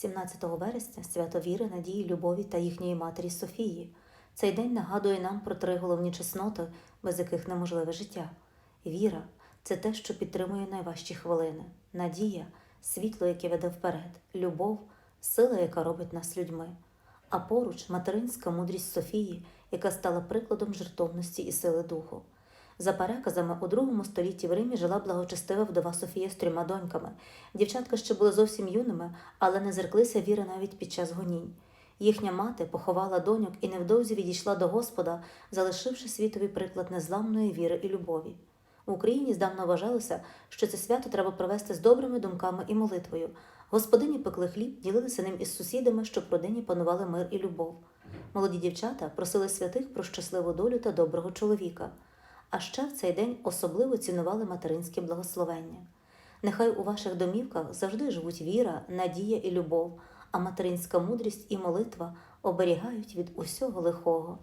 17 вересня свято віри, надії, любові та їхньої матері Софії. Цей день нагадує нам про три головні чесноти, без яких неможливе життя. Віра це те, що підтримує найважчі хвилини, надія світло, яке веде вперед, любов сила, яка робить нас людьми. А поруч материнська мудрість Софії, яка стала прикладом жертовності і сили духу. За переказами, у другому столітті в Римі жила благочестива вдова Софія з трьома доньками. Дівчатка ще були зовсім юними, але не зреклися віри навіть під час гонінь. Їхня мати поховала доньок і невдовзі відійшла до Господа, залишивши світові приклад незламної віри і любові. В Україні здавна вважалося, що це свято треба провести з добрими думками і молитвою. Господині пекли хліб, ділилися ним із сусідами, щоб родині панували мир і любов. Молоді дівчата просили святих про щасливу долю та доброго чоловіка. А ще в цей день особливо цінували материнське благословення. Нехай у ваших домівках завжди живуть віра, надія і любов, а материнська мудрість і молитва оберігають від усього лихого.